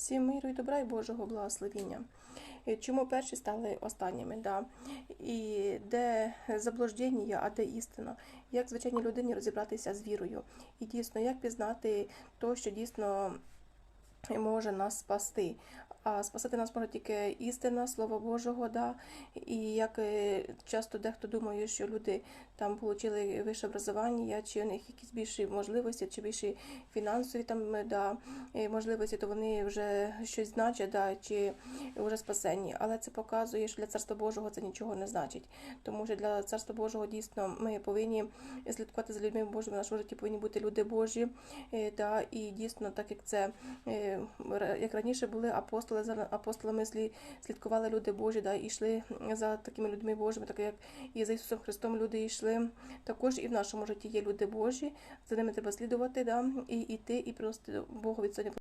Всім миру і добра і Божого благословіння. Е, Чому перші стали останніми? Да? І де заблуждення, а де істина? Як звичайній людині розібратися з вірою? І дійсно, як пізнати то, що дійсно може нас спасти? А спасати нас може тільки істина, Слово Божого, да. І як е, часто дехто думає, що люди там отримали вище образування, чи у них якісь більші можливості, чи більші фінансові там е, да, е, можливості, то вони вже щось значать, да, чи вже спасені. Але це показує, що для Царства Божого це нічого не значить. Тому що для Царства Божого дійсно ми повинні слідкувати за людьми Божими. В нашому житті повинні бути люди Божі. Да, і дійсно, так як це як раніше були апостоли, за апостолами слі- слідкували люди Божі, да, і йшли за такими людьми Божими, так як і за Ісусом Христом люди йшли. Також і в нашому житті є люди Божі, за ними треба слідувати, да, і йти, і просто Богу від сьогодні